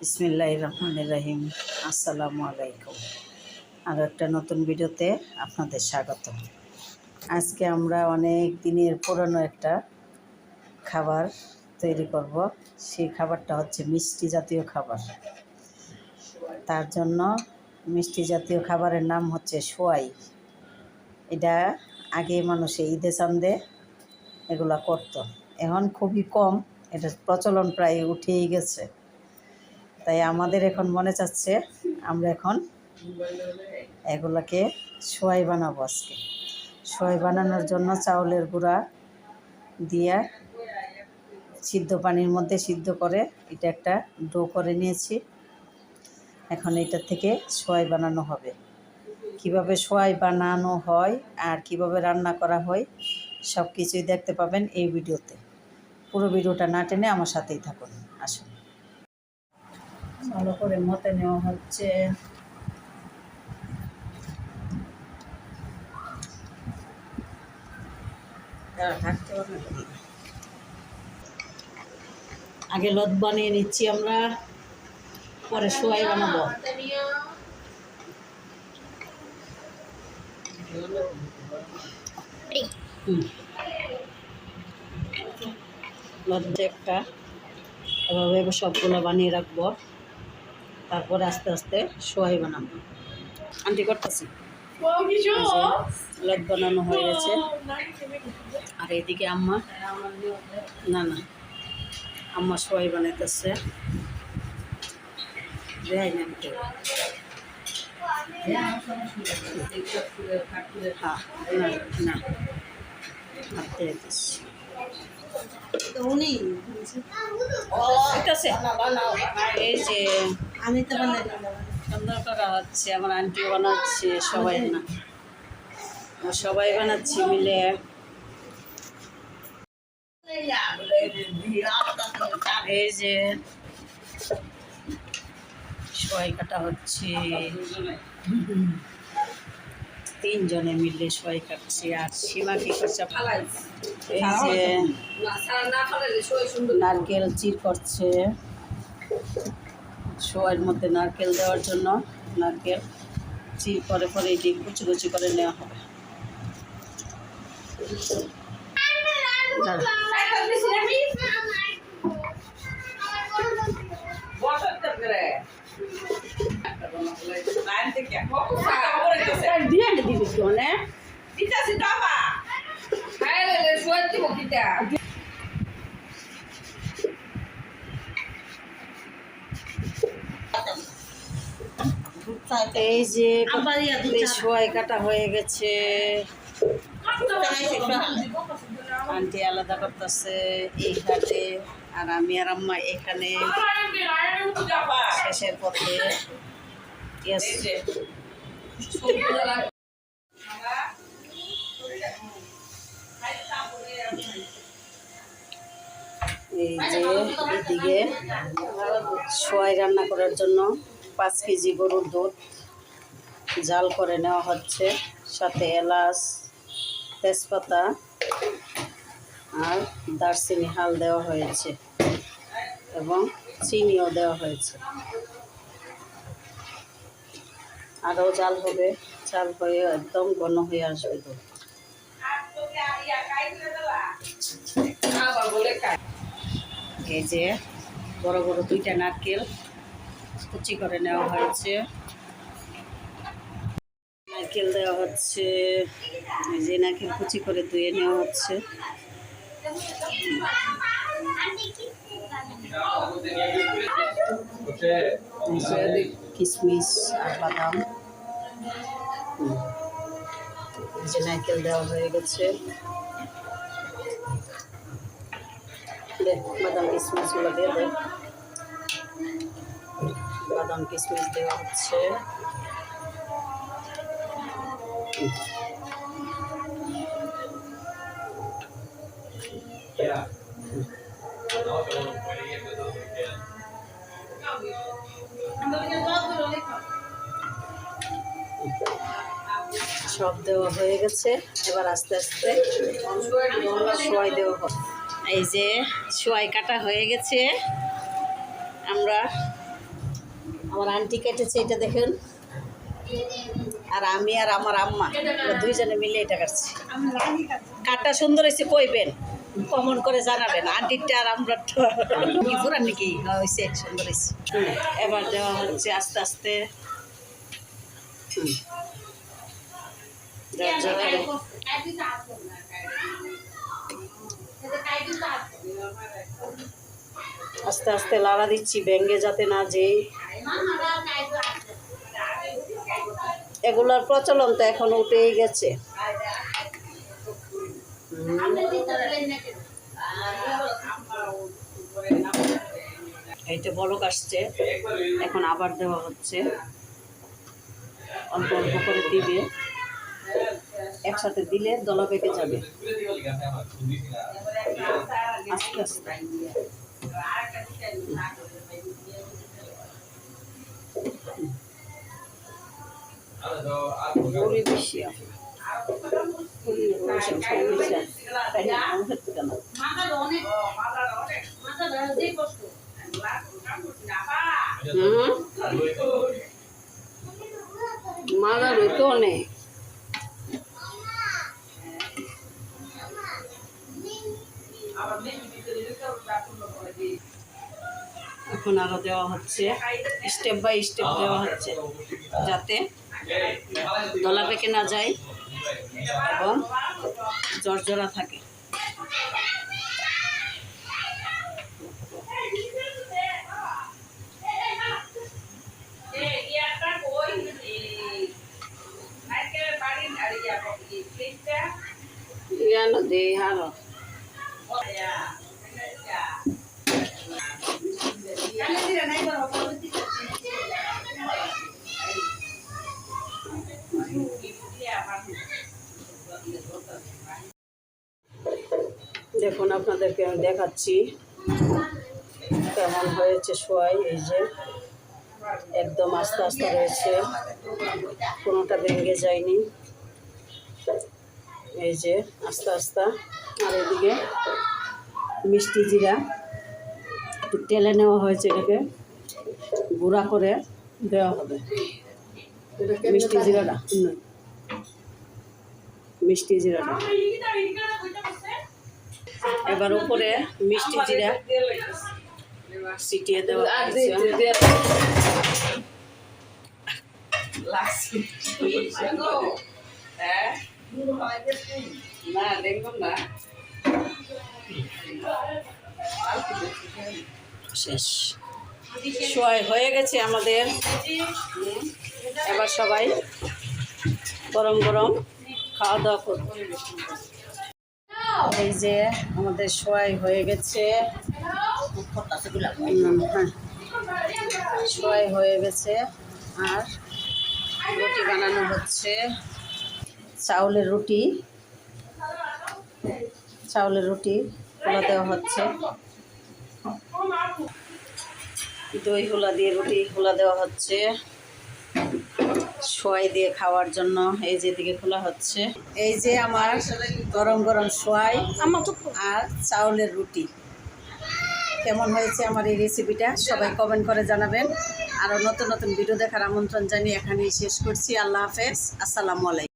বিসমিল্লাহ রহমান রাহিম। আসসালামু আলাইকুম। আরও একটা নতুন ভিডিওতে আপনাদের স্বাগত আজকে আমরা অনেক দিনের পুরনো একটা খাবার তৈরি করব। সেই খাবারটা হচ্ছে মিষ্টি জাতীয় খাবার। তার জন্য মিষ্টি জাতীয় খাবারের নাম হচ্ছে সোয়াই। এটা আগে মানুষে ঈদে চান্দে এগুলা করতো। এখন খুবই কম। এটা প্রচলন প্রায় উঠেই গেছে। তাই আমাদের এখন মনে চাচ্ছে আমরা এখন এগুলাকে সোয়াই বানাবো আজকে। সোয়াই বানানোর জন্য চাউলের গুঁড়া দিয়ে সিদ্ধ পানির মধ্যে সিদ্ধ করে এটা একটা ডো করে নিয়েছি। এখন এটা থেকে সোয়াই বানানো হবে। কীভাবে সোয়াই বানানো হয় আর কীভাবে রান্না করা হয় সব কিছুই দেখতে পাবেন এই ভিডিওতে। পুরো ভিডিওটা না টেনে আমার সাথেই থাকুন। ভালো করে মতে নেওয়া হচ্ছে। আগে লত বানিয়ে নিচ্ছি আমরা, পরে সোয়াই বানাবো। লজ্জা একটা, এভাবে সবগুলো বানিয়ে রাখব তারপরে আস্তে আস্তে সোয়াই বানাবো। আন্টি করতেছি। লদ বানানো হয়ে গেছে। আর এদিকে আম্মা না না আম্মা সোয়াই বানাইতেছে। দেয় না আমাকে। হ্যাঁ না না হাতে দিচ্ছি। ঠিক আছে এই যে আমি তো বানাই সুন্দর করা হচ্ছে আমার আন্টি বানাচ্ছে সবাই না সবাই বানাচ্ছি মিলে। এই যে সবাই কাটা হচ্ছে। তিনজনে মিলে সবাই কাটছে। আর সীমা কি করছে? এই যে নারকেল চির করছে। শোয়ের মধ্যে নারকেল দেওয়ার জন্য নারকেল চির পরে পরে এটি কুচি কুচি করে নেওয়া হবে। দিয়ে দিবি কি এই যে। সোয়াই কাটা হয়ে গেছে। আন্টি আলাদা করতেছে এই ঘাটে আর আমি আর আম্মা এখানে শেষের পথে। এই যে এদিকে সোয়াই রান্না করার জন্য পাঁচ কেজি গরুর দুধ জাল করে নেওয়া হচ্ছে, সাথে এলাচ, তেজপাতা আর দারচিনি হাল দেওয়া হয়েছে এবং চিনিও দেওয়া হয়েছে। আরও জাল হবে চাল হয়ে একদম ঘন হয়ে আসবে এই যে বড় বড় দুইটা নারকেল কুচি করে নেওয়া হয়েছে। নারকেল দেওয়া হচ্ছে যে নারকেল কুচি করে ধুয়ে নেওয়া হচ্ছে। কিশমিশ আর বাদাম। যে নারকেল দেওয়া হয়ে গেছে। বাদাম কিশমিশগুলো দিয়ে দে। বাদাম কিশমিশ দেওয়া হচ্ছে। সব দেওয়া হয়ে গেছে। এবার আস্তে আস্তে সোয়াই দেওয়া হবে। এই যে সোয়াই কাটা হয়ে গেছে। আমরা আমার আন্টি কেটেছে এটা দেখেন। আর আমি আর আমার আম্মা দুইজনে মিলে এটা কাটছি। কাটটা সুন্দর হয়েছে কইবেন। কমন করে জানাবেন আন্টিরটা আর আমরা পুরান নাকি? হ্যাঁ, হয়েছে সুন্দর হয়েছে। এবার দেওয়া হচ্ছে আস্তে আস্তে। আস্তে আস্তে লাড়া দিচ্ছি ব্যাঙ্গে যাতে না যেই। এগুলোর প্রচলন তো এখন উঠেই গেছে। এইটা বলক আসছে, এখন আবার দেওয়া হচ্ছে। অল্প অল্প করে দিবে। একসাথে দিলে দলা পেকে যাবে। আস্তে আস্তে। পুরি বেশি হইতো অনেক। এখন আরও দেওয়া হচ্ছে স্টেপ বাই স্টেপ দেওয়া হচ্ছে যাতে দলা পেকে না যায় এবং জর্জরা থাকে ইয়ানো দে হারো দেখুন আপনাদেরকে আমি দেখাচ্ছি কেমন হয়েছে সোয়াই এই যে একদম আস্তে আস্তে রয়েছে। কোনোটা ভেঙে যায়নি। এই যে আস্তে আস্তে। আর এদিকে মিষ্টি জিরা একটু তেলে নেওয়া হয়েছে এটাকে। গুঁড়া করে দেওয়া হবে। মিষ্টি জিরাটা? মিষ্টি জিরাটা। এবার উপরে মিষ্টি জিরা ছিটিয়ে দেওয়া না দেখুন না শেষ। সোয়াই হয়ে গেছে আমাদের। এবার সবাই গরম গরম খাওয়া দাওয়া করব এই যে আমাদের সোয়াই হয়ে গেছে। হ্যাঁ। সোয়াই হয়ে গেছে। আর রুটি বানানো হচ্ছে। চাউলের রুটি। চাউলের রুটি খোলা দেওয়া হচ্ছে। দই, হোলা দিয়ে রুটি, হোলা দেওয়া হচ্ছে। সোয়াই দিয়ে খাওয়ার জন্য এই যে দিকে খোলা হচ্ছে। এই যে আমার গরম গরম সোয়াই আর চাউলের রুটি। কেমন হয়েছে আমার এই রেসিপিটা সবাই কমেন্ট করে জানাবেন। আরও নতুন নতুন ভিডিও দেখার আমন্ত্রণ জানিয়ে এখানেই শেষ করছি। আল্লাহ হাফেজ। আসসালামু আলাইকুম।